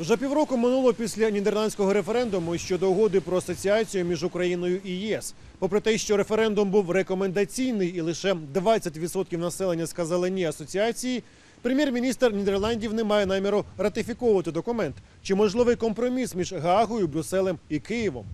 Вже півроку минуло після нідерландського референдуму щодо угоди про асоціацію між Україною і ЄС. Попри те, що референдум був рекомендаційний і лише 20% населення сказали ні асоціації, прем'єр-міністр Нідерландів не має наміру ратифіковувати документ. Чи можливий компроміс між Гаагою, Брюсселем і Києвом?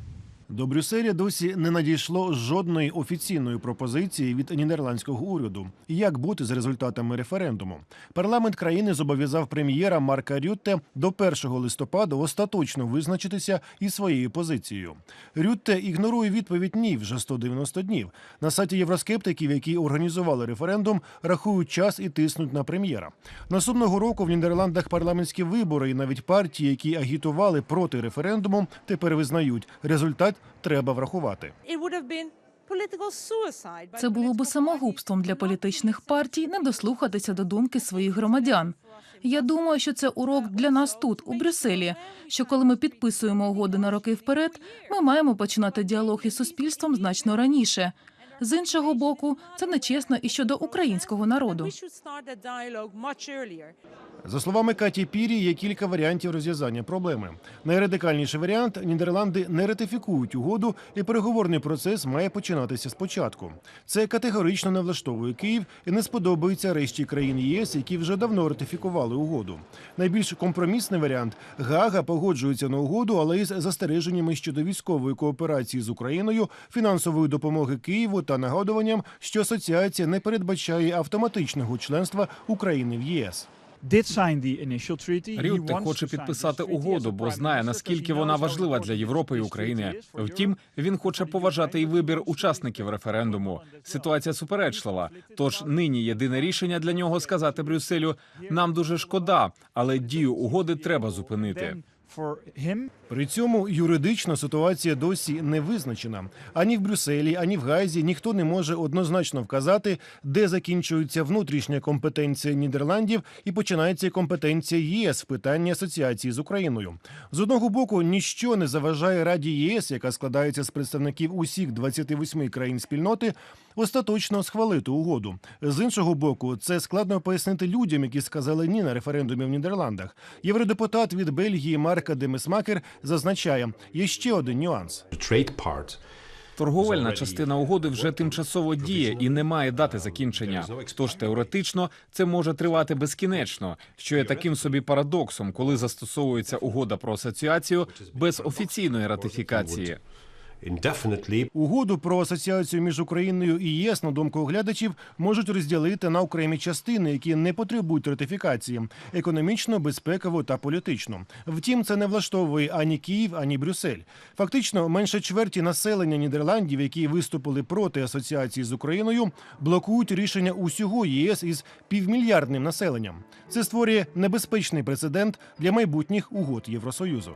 До Брюсселя досі не надійшло жодної офіційної пропозиції від нідерландського уряду. Як бути з результатами референдуму? Парламент країни зобов'язав прем'єра Марка Рютте до 1 листопада остаточно визначитися із своєю позицією. Рютте ігнорує відповідь ні вже 190 днів. На сайті євроскептиків, які організували референдум, рахують час і тиснуть на прем'єра. Наступного року в Нідерландах парламентські вибори, і навіть партії, які агітували проти референдуму, тепер визнають результат треба врахувати. Це було би самогубством для політичних партій не дослухатися до думки своїх громадян. Я думаю, що це урок для нас тут, у Брюсселі. Що коли ми підписуємо угоди на роки вперед, ми маємо починати діалог із суспільством значно раніше. З іншого боку, це нечесно і щодо українського народу. За словами Каті Пірі, є кілька варіантів розв'язання проблеми. Найрадикальніший варіант Нідерланди не ратифікують угоду, і переговорний процес має починатися спочатку. Це категорично не влаштовує Київ і не сподобається решті країн ЄС, які вже давно ратифікували угоду. Найбільш компромісний варіант Гага погоджується на угоду, але із застереженнями щодо військової кооперації з Україною, фінансової допомоги Києву та нагадуванням, що асоціація не передбачає автоматичного членства України в ЄС. Рютте хоче підписати угоду, бо знає наскільки вона важлива для Європи і України. Втім, він хоче поважати і вибір учасників референдуму. Ситуація суперечлива. Тож нині єдине рішення для нього сказати Брюсселю: нам дуже шкода, але дію угоди треба зупинити. При цьому юридична ситуація досі не визначена. Ані в Брюсселі, ані в Гайзі ніхто не може однозначно вказати, де закінчується внутрішня компетенція Нідерландів і починається компетенція ЄС в питанні асоціації з Україною. З одного боку, ніщо не заважає Раді ЄС, яка складається з представників усіх 28 країн спільноти, остаточно схвалити угоду. З іншого боку, це складно пояснити людям, які сказали ні на референдумі в Нідерландах. Євродепутат від Бельгії Марка Демисмакер зазначає, є ще один нюанс. Торговельна частина угоди вже тимчасово діє і не має дати закінчення. Тож теоретично це може тривати безкінечно, що є таким собі парадоксом, коли застосовується угода про асоціацію без офіційної ратифікації. Угоду про асоціацію між Україною і ЄС, на думку оглядачів, можуть розділити на окремі частини, які не потребують ратифікації економічно, безпеково та політично. Втім, це не влаштовує ані Київ, ані Брюссель. Фактично, менше чверті населення Нідерландів, які виступили проти асоціації з Україною, блокують рішення усього ЄС із півмільярдним населенням. Це створює небезпечний прецедент для майбутніх угод Євросоюзу.